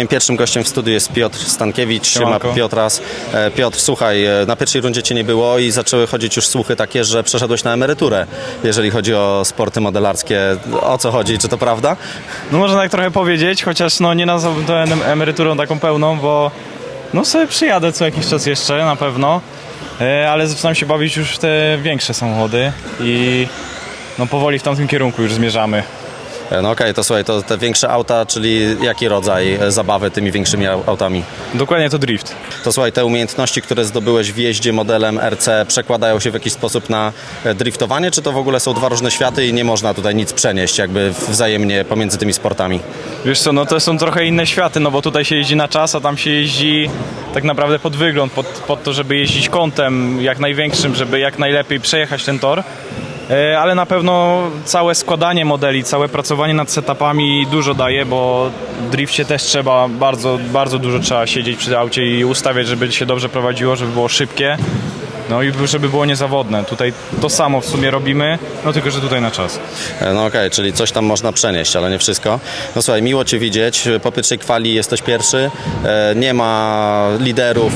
Moim pierwszym gościem w studiu jest Piotr Stankiewicz. Siema Siemanko. Piotras. E, Piotr, słuchaj, e, na pierwszej rundzie cię nie było i zaczęły chodzić już słuchy takie, że przeszedłeś na emeryturę, jeżeli chodzi o sporty modelarskie. O co chodzi? Czy to prawda? No można tak trochę powiedzieć, chociaż no nie nazwałbym to em- emeryturą taką pełną, bo no sobie przyjadę co jakiś czas jeszcze na pewno, e, ale zaczynam się bawić już w te większe samochody i no powoli w tamtym kierunku już zmierzamy. No okej, to słuchaj, to te większe auta, czyli jaki rodzaj zabawy tymi większymi au- autami? Dokładnie to drift. To słuchaj, te umiejętności, które zdobyłeś w jeździe modelem RC przekładają się w jakiś sposób na e, driftowanie, czy to w ogóle są dwa różne światy i nie można tutaj nic przenieść jakby wzajemnie pomiędzy tymi sportami? Wiesz co, no to są trochę inne światy, no bo tutaj się jeździ na czas, a tam się jeździ tak naprawdę pod wygląd, pod, pod to, żeby jeździć kątem jak największym, żeby jak najlepiej przejechać ten tor. E, Ale na pewno całe składanie modeli, całe pracowanie nad setupami dużo daje, bo w drifcie też trzeba bardzo, bardzo dużo trzeba siedzieć przy aucie i ustawiać, żeby się dobrze prowadziło, żeby było szybkie. No i żeby było niezawodne. Tutaj to samo w sumie robimy, no tylko, że tutaj na czas. E, No okej, czyli coś tam można przenieść, ale nie wszystko. No słuchaj, miło Cię widzieć. Po pierwszej kwali jesteś pierwszy. E, Nie ma liderów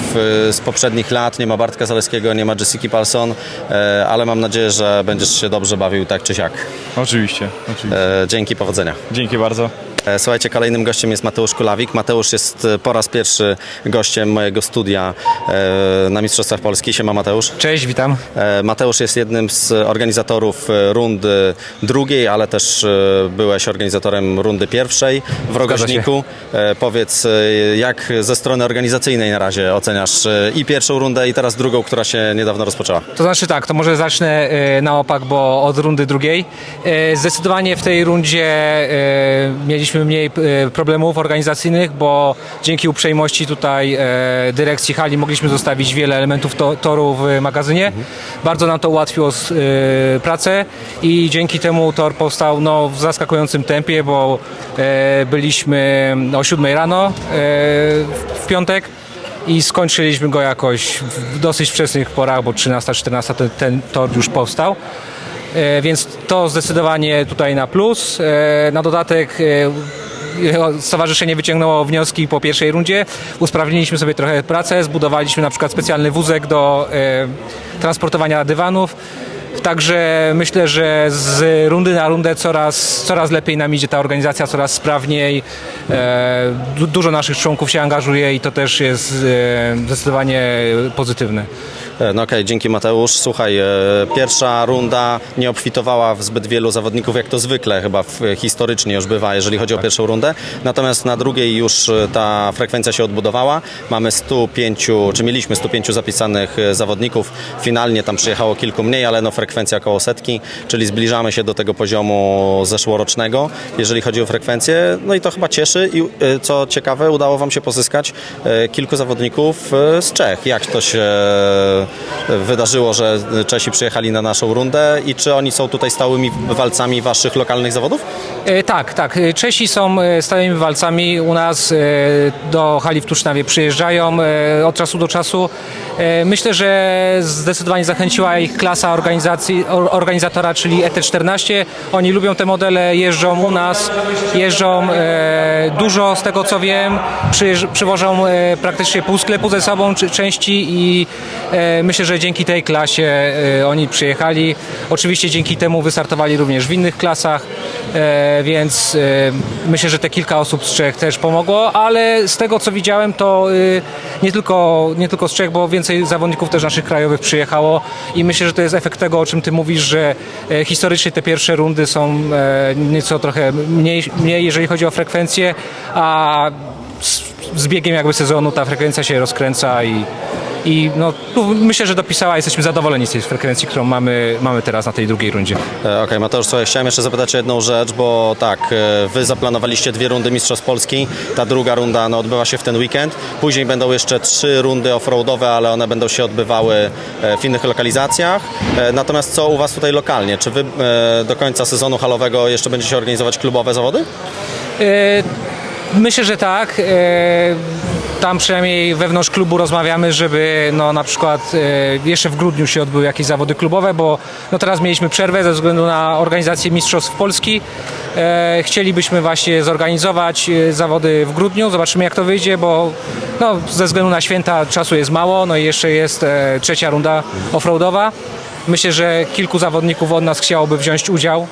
e, z poprzednich lat, nie ma Bartka Zaleskiego, nie ma Jessica Palson, e, ale mam nadzieję, że będziesz się dobrze bawił tak czy siak. Oczywiście, oczywiście. Dzięki, powodzenia. Dzięki bardzo. E, Słuchajcie, kolejnym gościem jest Mateusz Kulawik. Mateusz jest e, po raz pierwszy gościem mojego studia e, na Mistrzostwach Polski. Siema Mateusz. Cześć, witam. Mateusz jest jednym z organizatorów rundy drugiej, ale też byłeś organizatorem rundy pierwszej w Rogoźniku. E, Powiedz, jak ze strony organizacyjnej na razie oceniasz i pierwszą rundę, i teraz drugą, która się niedawno rozpoczęła? To znaczy tak, to może zacznę na opak, bo od rundy drugiej. Zdecydowanie w tej rundzie e, mieliśmy mniej e, problemów organizacyjnych, bo dzięki uprzejmości tutaj e, dyrekcji hali mogliśmy zostawić wiele elementów to, toru w magazynie. Bardzo nam to ułatwiło e, pracę i dzięki temu tor powstał no, w zaskakującym tempie, bo byliśmy o 7 rano w piątek. i skończyliśmy go jakoś w dosyć wczesnych porach, bo 13-14 ten, ten tor już powstał. E, Więc to zdecydowanie tutaj na plus. E, Na dodatek e, Stowarzyszenie wyciągnęło wnioski po pierwszej rundzie. Usprawniliśmy sobie trochę pracę, zbudowaliśmy na przykład specjalny wózek do transportowania dywanów. Także myślę, że z rundy na rundę coraz, coraz lepiej nam idzie ta organizacja, coraz sprawniej. Du- dużo naszych członków się angażuje i to też jest zdecydowanie pozytywne. E, No okej, dzięki Mateusz. Słuchaj, e, pierwsza runda nie obfitowała w zbyt wielu zawodników, jak to zwykle chyba w, historycznie już bywa, jeżeli chodzi o pierwszą rundę. Natomiast na drugiej już e, ta frekwencja się odbudowała. Mamy 105, czy mieliśmy 105 zapisanych e, zawodników. Finalnie tam przyjechało kilku mniej, ale no frekwencja około setki, czyli zbliżamy się do tego poziomu zeszłorocznego, jeżeli chodzi o frekwencję. No i to chyba cieszy i e, co ciekawe, udało Wam się pozyskać e, kilku zawodników e, z Czech. Jak to się e, wydarzyło, że Czesi przyjechali na naszą rundę i czy oni są tutaj stałymi walcami Waszych lokalnych zawodów? E, Tak, tak. E, Czesi są e, stałymi walcami u nas do hali w Tusznawie. Przyjeżdżają od czasu do czasu. Myślę, że zdecydowanie zachęciła ich klasa organizacji, or- organizatora, czyli ET14. Oni lubią te modele, jeżdżą u nas, jeżdżą dużo z tego co wiem, przywożą praktycznie pół sklepu ze sobą części i myślę, że dzięki tej klasie oni przyjechali. Oczywiście dzięki temu wystartowali również w innych klasach, więc e, myślę, że te kilka osób z Czech też pomogło, ale z tego co widziałem to e, nie tylko, nie tylko z Czech, bo więcej zawodników też naszych krajowych przyjechało i myślę, że to jest efekt tego, o czym ty mówisz, że e, historycznie te pierwsze rundy są nieco trochę mniej, mniej jeżeli chodzi o frekwencję, a z, biegiem jakby sezonu ta frekwencja się rozkręca i, i no, myślę, że dopisała, jesteśmy zadowoleni z tej frekwencji, którą mamy, mamy teraz na tej drugiej rundzie. E, Okej, Mateusz, słuchaj, chciałem jeszcze zapytać o jedną rzecz, bo tak, e, Wy zaplanowaliście dwie rundy Mistrzostw Polski, ta druga runda no, odbywa się w ten weekend, później będą jeszcze trzy rundy offroadowe, ale one będą się odbywały e, w innych lokalizacjach. Natomiast co u Was tutaj lokalnie? Czy Wy do końca sezonu halowego jeszcze będziecie organizować klubowe zawody? Myślę, że tak. E, Tam przynajmniej wewnątrz klubu rozmawiamy, żeby no, na przykład e, jeszcze w grudniu się odbyły jakieś zawody klubowe, bo no, teraz mieliśmy przerwę ze względu na organizację Mistrzostw Polski, E, chcielibyśmy właśnie zorganizować zawody w grudniu. Zobaczymy jak to wyjdzie, bo no, ze względu na święta czasu jest mało, no i jeszcze jest trzecia runda offroadowa. Myślę, że kilku zawodników od nas chciałoby wziąć udział,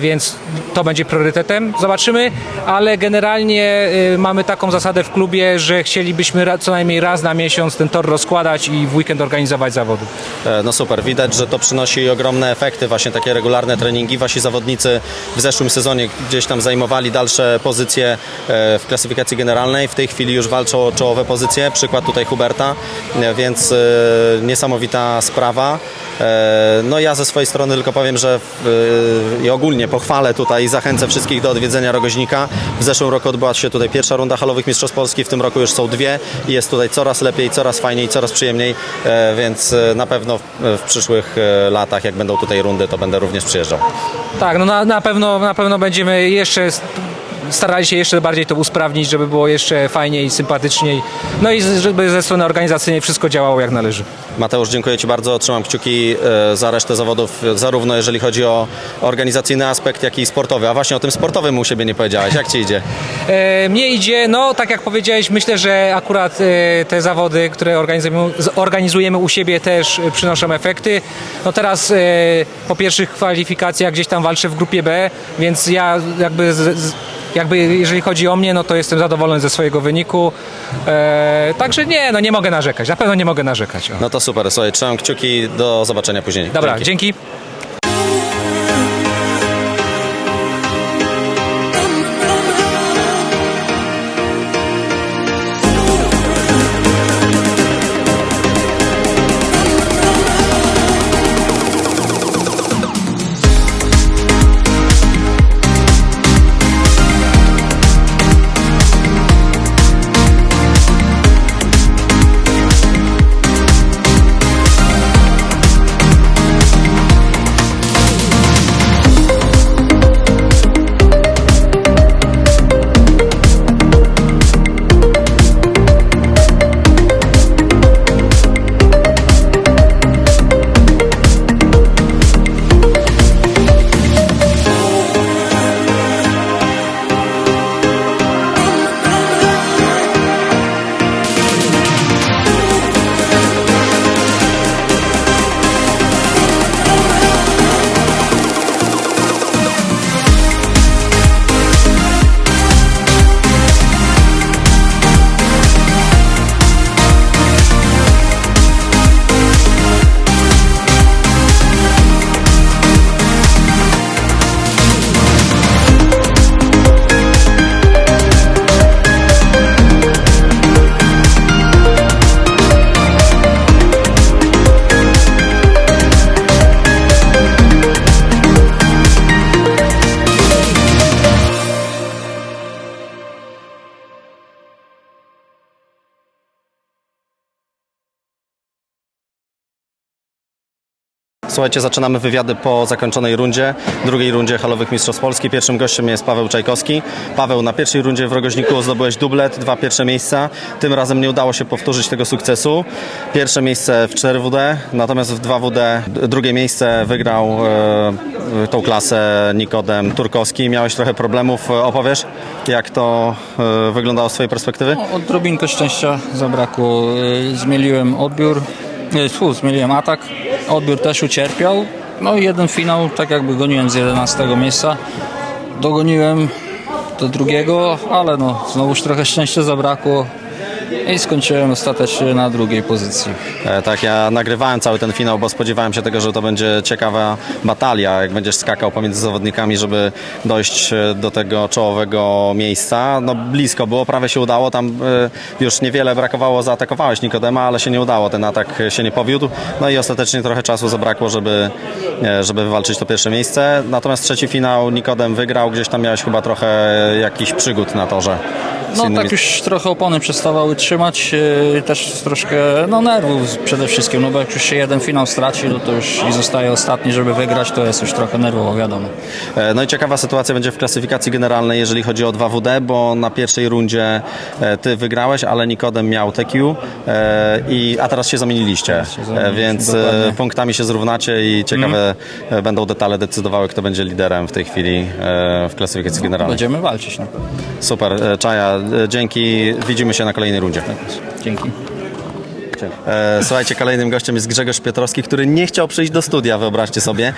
więc to będzie priorytetem. Zobaczymy, ale generalnie e, mamy taką zasadę w klubie, że chcielibyśmy co najmniej raz na miesiąc ten tor rozkładać i w weekend organizować zawody. E, No super, widać, że to przynosi ogromne efekty, właśnie takie regularne treningi. Wasi zawodnicy w zeszłym sezonie gdzieś tam zajmowali dalsze pozycje e, w klasyfikacji generalnej. W tej chwili już walczą o czołowe pozycje. Przykład tutaj Huberta, e, więc e, niesamowita sprawa. E, No ja ze swojej strony tylko powiem, że e, i ogólnie pochwalę tutaj i zachęcę wszystkich do odwiedzenia Rogoźnika. W zeszłym roku odbyła się tutaj pierwsza runda halowych Mistrzostw Polski, w tym roku już są dwie i jest tutaj coraz lepiej, coraz fajniej, coraz przyjemniej, e, więc e, na pewno w, w przyszłych e, latach, jak będą tutaj rundy, to będę również przyjeżdżał. Tak, no na, na, pewno, na pewno będziemy jeszcze starali się jeszcze bardziej to usprawnić, żeby było jeszcze fajniej, sympatyczniej. No i żeby ze strony organizacyjnej wszystko działało jak należy. Mateusz, dziękuję Ci bardzo. Trzymam kciuki e, za resztę zawodów, zarówno jeżeli chodzi o organizacyjny aspekt, jak i sportowy. A właśnie o tym sportowym u siebie nie powiedziałeś. Jak Ci idzie? E, mnie idzie, no tak jak powiedziałeś, myślę, że akurat e, te zawody, które organizujemy, organizujemy u siebie też przynoszą efekty. No teraz po pierwszych kwalifikacjach gdzieś tam walczę w grupie B, więc ja jakby, z, z, jakby jeżeli chodzi o mnie, no to jestem zadowolony ze swojego wyniku. E, także nie, no nie mogę narzekać, na pewno nie mogę narzekać. O. No to super, słuchaj, trzymam kciuki. Do zobaczenia później. Dobra, Dzięki. dzięki. Słuchajcie, zaczynamy wywiady po zakończonej rundzie, drugiej rundzie halowych Mistrzostw Polski. Pierwszym gościem jest Paweł Czajkowski. Paweł, na pierwszej rundzie w Rogoźniku zdobyłeś dublet, dwa pierwsze miejsca. Tym razem nie udało się powtórzyć tego sukcesu. Pierwsze miejsce w 4WD, natomiast w 2WD d- drugie miejsce wygrał e, tą klasę Nikodem Turkowski. Miałeś trochę problemów. E, Opowiesz, jak to e, wyglądało z twojej perspektywy? No, Odrobinkę szczęścia zabrakło. Y, Zmieliłem odbiór, fu, zmieliłem atak. Odbiór też ucierpiał. No i jeden finał, tak jakby goniłem z 11 miejsca. Dogoniłem do drugiego, ale no znowuż trochę szczęścia zabrakło. I skończyłem ostatecznie na drugiej pozycji. E, Tak, ja nagrywałem cały ten finał, bo spodziewałem się tego, że to będzie ciekawa batalia, jak będziesz skakał pomiędzy zawodnikami, żeby dojść e, do tego czołowego miejsca. No blisko było, prawie się udało, tam e, już niewiele brakowało, zaatakowałeś Nikodema, ale się nie udało, ten atak się nie powiódł. No i ostatecznie trochę czasu zabrakło, żeby, żeby wywalczyć to pierwsze miejsce. Natomiast trzeci finał Nikodem wygrał, gdzieś tam miałeś chyba trochę jakichś przygód na torze. No innymi- tak już trochę opony przestawały wytrzymać e, też troszkę no, nerwów przede wszystkim, no bo jak już się jeden finał straci, no to już i zostaje ostatni, żeby wygrać, to jest już trochę nerwowo, wiadomo. E, No i ciekawa sytuacja będzie w klasyfikacji generalnej, jeżeli chodzi o 2WD, bo na pierwszej rundzie e, ty wygrałeś, ale Nikodem miał TQ, e, i, a teraz się zamieniliście, e, zamieniliśmy, więc e, dokładnie. Mhm. punktami się zrównacie i ciekawe e, będą detale decydowały, kto będzie liderem w tej chwili e, w klasyfikacji generalnej. Będziemy walczyć. No. Super, e, Czaja, dzięki, widzimy się na kolejnej rundzie. Dzięki. E, Słuchajcie, kolejnym gościem jest Grzegorz Piotrowski, który nie chciał przyjść do studia, wyobraźcie sobie.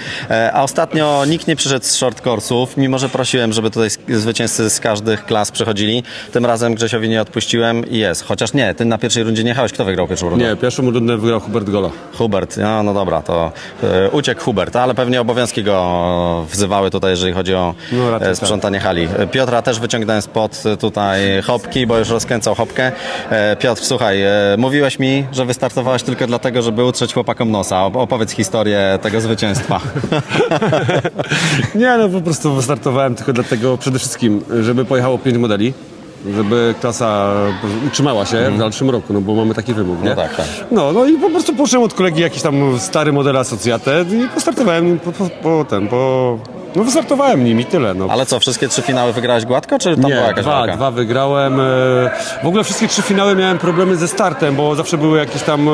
A ostatnio nikt nie przyszedł z short course'ów, mimo że prosiłem, żeby tutaj zwycięzcy z każdych klas przychodzili. Tym razem Grzesiowi nie odpuściłem i jest. Chociaż nie, ty na pierwszej rundzie nie jechałeś. Kto wygrał pierwszą rundę? Nie, pierwszą rundę wygrał Hubert Gola. Hubert. No, no dobra, to e, uciekł Hubert, ale pewnie obowiązki go wzywały tutaj, jeżeli chodzi o No, e, sprzątanie hali. E, Piotra też wyciągnąłem spod tutaj hopki, bo już rozkręcał hopkę. E, Piotr, słuchaj, e, mówiłeś mi, że wystartowałeś tylko dlatego, żeby utrzeć chłopakom nosa. Op- Opowiedz historię tego zwycięstwa. Nie, no po prostu wystartowałem tylko dlatego przede wszystkim, żeby pojechało pięć modeli. Żeby klasa utrzymała się w dalszym roku, no bo mamy taki wymóg, nie? No tak, tak. No, no i po prostu poszedłem od kolegi jakiś tam stary model Associated i postartowałem po, po, po ten, po... No wystartowałem nim i tyle, no. Ale co, wszystkie trzy finały wygrałeś gładko, czy tam była Nie, jakaś dwa, walka? dwa wygrałem. e, W ogóle wszystkie trzy finały miałem problemy ze startem, bo zawsze były jakieś tam e,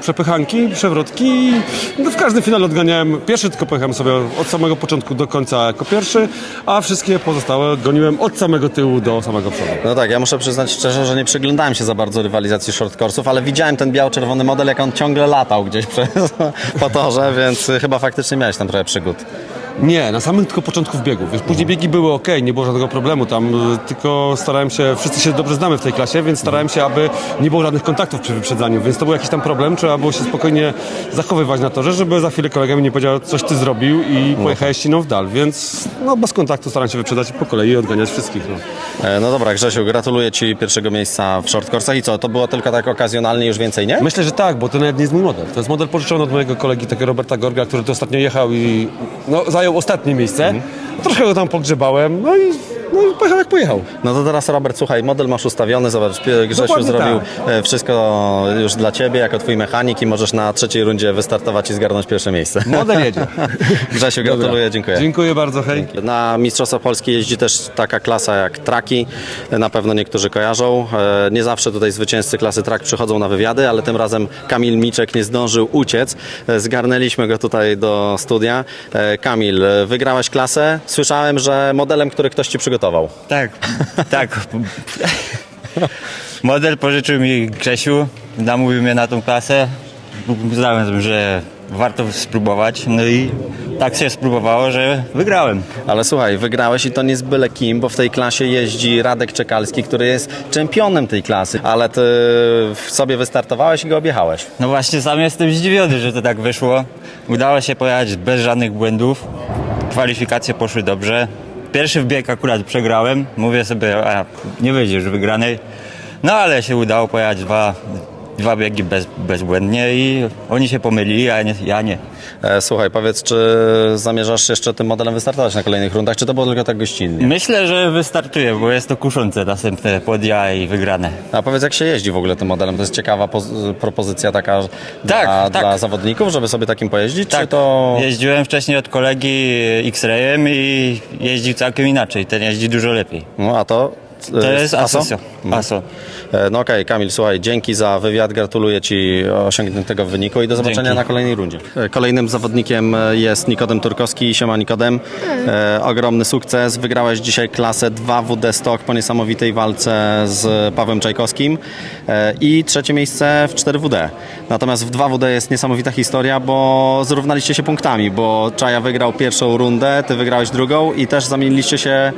przepychanki, przewrotki. No, w każdym finale odganiałem. Pierwszy tylko pojechałem sobie od samego początku do końca jako pierwszy, a wszystkie pozostałe goniłem od samego tyłu do samego przodu. No tak, ja muszę przyznać szczerze, że nie przyglądałem się za bardzo rywalizacji shortcourse'ów, ale widziałem ten biało-czerwony model, jak on ciągle latał gdzieś przez, po torze, więc y, chyba faktycznie miałeś tam trochę przygód. Nie, na samym tylko początku w biegu. Wiesz, później biegi były ok, nie było żadnego problemu tam, y, tylko starałem się, wszyscy się dobrze znamy w tej klasie, więc starałem się, aby nie było żadnych kontaktów przy wyprzedzaniu, więc to był jakiś tam problem, trzeba było się spokojnie zachowywać na torze, żeby za chwilę kolega mi nie powiedział, coś ty zrobił i pojechałeś ściną w dal, więc no bez kontaktu staram się wyprzedzać po kolei i odganiać wszystkich. No. E, No dobra, Grzesiu, gratuluję Ci pierwszego miejsca w shortcourse'ach i co, to było tylko tak okazjonalnie, już więcej nie? Myślę, że tak, bo to nawet nie jest mój model. To jest model pożyczony od mojego kolegi, takiego Roberta Gorga, który tu ostatnio jechał i no, zajął ostatnie miejsce. Troszkę go tam pogrzebałem, no i, no i pojechał jak pojechał. No to teraz Robert, słuchaj, model masz ustawiony, zobacz, Grzesiu Dokładnie zrobił tak. wszystko już dla Ciebie, jako Twój mechanik i możesz na trzeciej rundzie wystartować i zgarnąć pierwsze miejsce. Model jedzie. Grzesiu, gratuluję, dziękuję. Dziękuję bardzo, hej. Na Mistrzostwa Polski jeździ też taka klasa jak traki. Na pewno niektórzy kojarzą. E, Nie zawsze tutaj zwycięzcy klasy trak przychodzą na wywiady, ale tym razem Kamil Miczek nie zdążył uciec. E, Zgarnęliśmy go tutaj do studia. Kamil, wygrałeś klasę. Słyszałem, że modelem, który ktoś ci przygotował. Tak, tak. Model pożyczył mi Grzesiu, namówił mnie na tą klasę. Uznałem, że warto spróbować. No i tak się spróbowało, że wygrałem. Ale słuchaj, wygrałeś i to nie z byle kim, bo w tej klasie jeździ Radek Czekalski, który jest czempionem tej klasy, ale ty sobie wystartowałeś i go objechałeś. No właśnie sam jestem zdziwiony, że to tak wyszło. Udało się pojechać bez żadnych błędów. Kwalifikacje poszły dobrze. Pierwszy wbieg akurat przegrałem. Mówię sobie, a nie wyjdziesz wygranej. No ale się udało pojechać dwa, dwa biegi bez, bezbłędnie i oni się pomylili, a nie, ja nie. E, Słuchaj, powiedz, czy zamierzasz jeszcze tym modelem wystartować na kolejnych rundach, czy to było tylko tak gościnnie? Myślę, że wystartuje, bo jest to kuszące następne podia i wygrane. A powiedz, jak się jeździ w ogóle tym modelem? To jest ciekawa poz- propozycja taka Tak, dla, tak. dla zawodników, żeby sobie takim pojeździć, czy Tak, to... jeździłem wcześniej od kolegi X-Rayem i jeździł całkiem inaczej. Ten jeździ dużo lepiej. No, a to... e, To jest ASO? Asosio. Aso. E, No okej, Kamil, słuchaj, dzięki za wywiad, gratuluję Ci osiągniętego wyniku i do zobaczenia Dzięki. na kolejnej rundzie. E, Kolejnym zawodnikiem e, jest Nikodem Turkowski. Siema Nikodem. E, ogromny sukces. Wygrałeś dzisiaj klasę 2WD Stock po niesamowitej walce z Pawłem Czajkowskim e, i trzecie miejsce w 4WD. Natomiast w 2WD jest niesamowita historia, bo zrównaliście się punktami, bo Czaja wygrał pierwszą rundę, Ty wygrałeś drugą i też zamieniliście się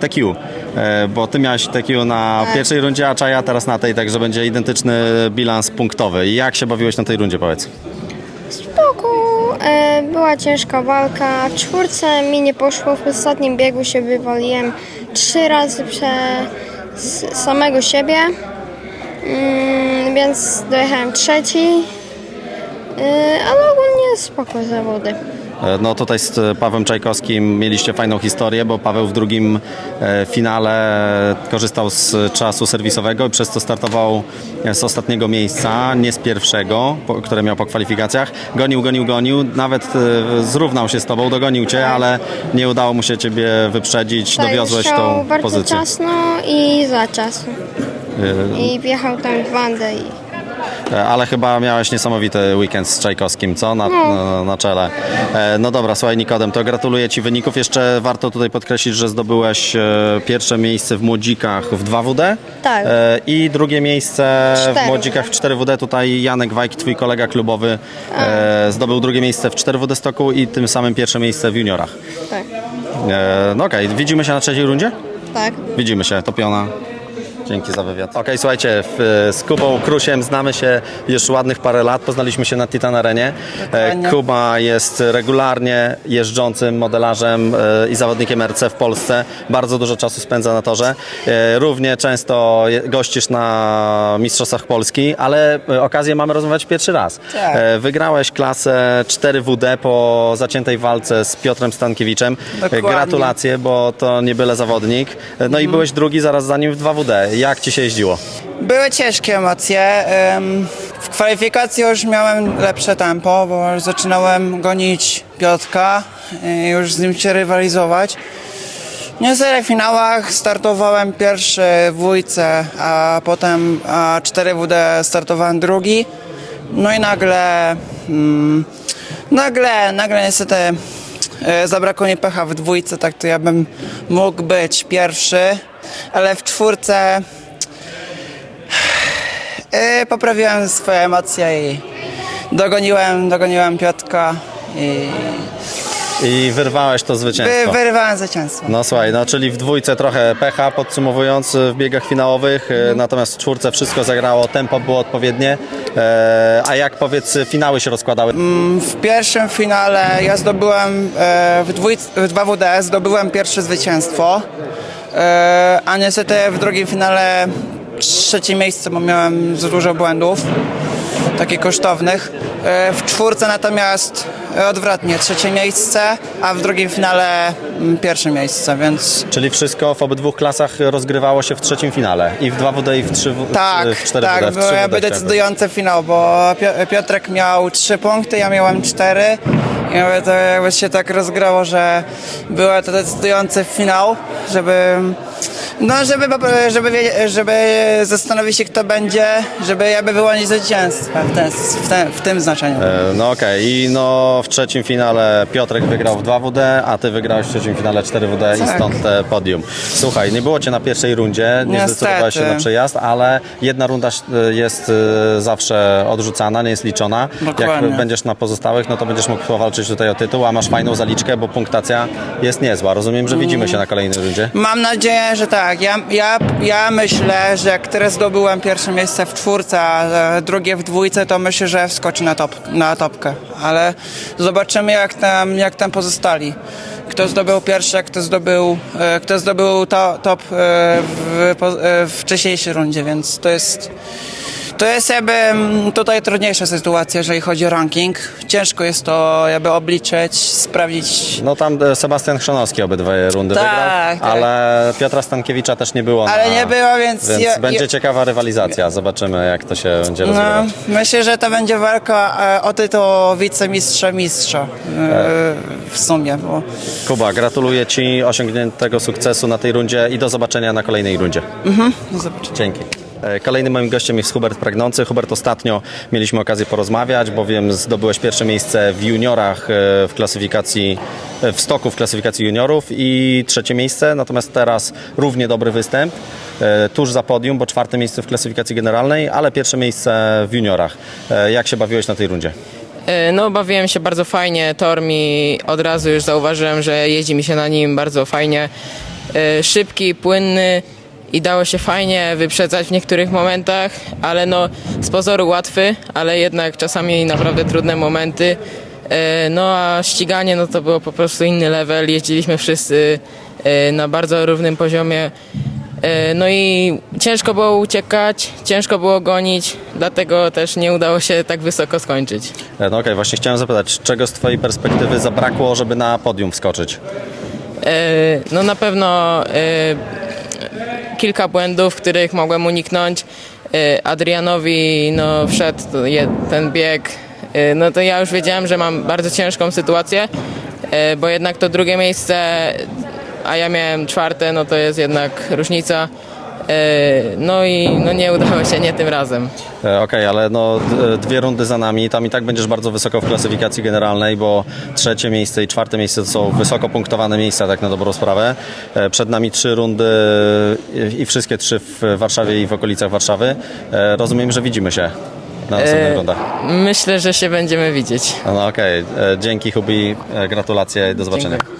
TQ, e, bo Ty miałeś TQ na pierwszej rundzie, a Czaja teraz na tej, także będzie identyczny bilans punktowy. Jak się bawiłeś na tej rundzie, powiedz? Spoko, e, była ciężka walka. Czwórce mi nie poszło, w ostatnim biegu się wywaliłem trzy razy przez samego siebie, mm, więc dojechałem trzeci, e, ale ogólnie spoko zawody. E, No tutaj z Pawłem Czajkowskim mieliście fajną historię, bo Paweł w drugim e, finale korzystał z czasu serwisowego i przez to startował e, z ostatniego miejsca, nie z pierwszego, które miał po kwalifikacjach. Gonił, gonił, gonił, nawet zrównał się z tobą, dogonił cię, ale nie udało mu się ciebie wyprzedzić, Tak, dowiozłeś tą bardzo pozycję. ciasno i za ciasno. I wjechał tam w bandę i Ale chyba miałeś niesamowity weekend z Czajkowskim, co? Na, No. na, na czele. E, No dobra, słuchaj Nikodem, to gratuluję Ci wyników. Jeszcze warto tutaj podkreślić, że zdobyłeś e, pierwsze miejsce w Młodzikach w 2WD Tak. e, i drugie miejsce w 4WD. Młodzikach w 4WD. Tutaj Janek Wajk, Twój kolega klubowy, e, zdobył drugie miejsce w 4WD Stoku i tym samym pierwsze miejsce w juniorach. tak. E, No okej, widzimy się na trzeciej rundzie? Tak. Widzimy się, topiona. Dzięki za wywiad. Okej, słuchajcie, w, z Kubą Krusiem znamy się już ładnych parę lat. Poznaliśmy się na Titan Arenie. E, Kuba jest regularnie jeżdżącym modelarzem e, i zawodnikiem RC w Polsce. Bardzo dużo czasu spędza na torze. E, równie często gościsz na Mistrzostwach Polski, ale e, okazję mamy rozmawiać pierwszy raz. E, wygrałeś klasę 4WD po zaciętej walce z Piotrem Stankiewiczem. E, Dokładnie. Gratulacje, bo to nie byle zawodnik. No i byłeś drugi zaraz za nim w 2WD. Jak ci się jeździło? Były ciężkie emocje. Em, W kwalifikacji już miałem lepsze tempo, bo zaczynałem gonić Piotka, już z nim się rywalizować. W niektórych finałach startowałem pierwszy w dwójce, a potem a 4WD startowałem drugi. No i nagle, mm, nagle, nagle niestety zabrakło mi pecha w dwójce, tak to ja bym mógł być pierwszy, ale w czwórce e, poprawiłem swoje emocje i dogoniłem, dogoniłem Piotka i I wyrwałeś to wy, zwycięstwo. wyrwałem zwycięstwo. No słuchaj, no czyli w dwójce trochę pecha, podsumowując w biegach finałowych, e, natomiast w czwórce wszystko zagrało, tempo było odpowiednie. E, a jak powiedz, finały się rozkładały? W pierwszym finale ja zdobyłem e, w, dwójc, w 2WD zdobyłem pierwsze zwycięstwo, e, a niestety w drugim finale trzecie miejsce, bo miałem za dużo błędów, takich kosztownych. E, w czwórce natomiast odwrotnie, trzecie miejsce, a w drugim finale mm, pierwsze miejsce, więc Czyli wszystko w obydwu klasach rozgrywało się w trzecim finale. I w 2WD i w 3 tak, w 4WD. tak, w był 3WD jakby chciałem decydujący finał, bo Pio- Piotrek miał trzy punkty, ja miałem cztery. I jakby to jakby się tak rozgrało, że był to decydujący finał, żeby no żeby, żeby, żeby zastanowić się kto będzie, żeby jakby wyłonić zwycięstwo w, ten, w, ten, w tym znaczeniu. E, No okej, i no w trzecim finale Piotrek wygrał w 2WD, a ty wygrałeś w trzecim finale 4WD i Tak. stąd te podium. Słuchaj, nie było cię na pierwszej rundzie, nie Niestety. zdecydowałeś się na przejazd, ale jedna runda e, jest e, zawsze odrzucana, nie jest liczona. Dokładnie. Jak będziesz na pozostałych, no to będziesz mógł powalczyć tutaj o tytuł, a masz fajną zaliczkę, bo punktacja jest niezła. Rozumiem, że widzimy się na kolejnej rundzie. Mam nadzieję, że tak. Ja, ja, ja myślę, że jak teraz zdobyłem pierwsze miejsce w czwórce, a e, drugie w dwójce, to myślę, że wskoczy na, top, na topkę. Ale zobaczymy, jak tam, jak tam pozostali. Kto zdobył pierwsze, kto zdobył, e, kto zdobył to, top e, w, w wcześniejszej rundzie, więc to jest. To jest jakby mm, tutaj trudniejsza sytuacja, jeżeli chodzi o ranking. Ciężko jest to jakby obliczyć, sprawdzić No tam e, Sebastian Chrzanowski obydwie rundy Tak, wygrał, tak. ale Piotra Stankiewicza też nie było. Ale na, nie było, więc Więc ja- będzie ja- ciekawa rywalizacja. Zobaczymy, jak to się będzie No, myślę, że to będzie walka e, o tytuł wicemistrza mistrza e, w sumie. Bo Kuba, gratuluję Ci osiągniętego sukcesu na tej rundzie i do zobaczenia na kolejnej rundzie. do zobaczenia. Dzięki. E, Kolejnym moim gościem jest Hubert Pragnący. Hubert, ostatnio mieliśmy okazję porozmawiać, bowiem zdobyłeś pierwsze miejsce w juniorach e, w klasyfikacji, e, w stoku w klasyfikacji juniorów i trzecie miejsce, natomiast teraz równie dobry występ, tuż za podium, bo czwarte miejsce w klasyfikacji generalnej, ale pierwsze miejsce w juniorach. Jak się bawiłeś na tej rundzie? No, bawiłem się bardzo fajnie. Tor mi od razu już zauważyłem, że jeździ mi się na nim bardzo fajnie. Szybki, płynny i dało się fajnie wyprzedzać w niektórych momentach, ale no z pozoru łatwy, ale jednak czasami naprawdę trudne momenty. E, No a ściganie no to było po prostu inny level. Jeździliśmy wszyscy e, na bardzo równym poziomie. E, No i ciężko było uciekać, ciężko było gonić, dlatego też nie udało się tak wysoko skończyć. No okej, właśnie chciałem zapytać, czego z Twojej perspektywy zabrakło, żeby na podium wskoczyć? No na pewno kilka błędów, których mogłem uniknąć. E, Adrianowi no, wszedł ten bieg, e, no to ja już wiedziałem, że mam bardzo ciężką sytuację, e, bo jednak to drugie miejsce, a ja miałem czwarte, no to jest jednak różnica. E, No i no nie udało się, nie tym razem. E, Okej, ale no dwie rundy za nami, tam i tak będziesz bardzo wysoko w klasyfikacji generalnej, bo trzecie miejsce i czwarte miejsce to są wysoko punktowane miejsca, tak na dobrą sprawę. E, Przed nami trzy rundy i- i wszystkie trzy w Warszawie i w okolicach Warszawy. Rozumiem, że widzimy się na następnych rundach. Myślę, że się będziemy widzieć. No okej, E, dzięki Hubi, gratulacje, do zobaczenia. Dziękuję.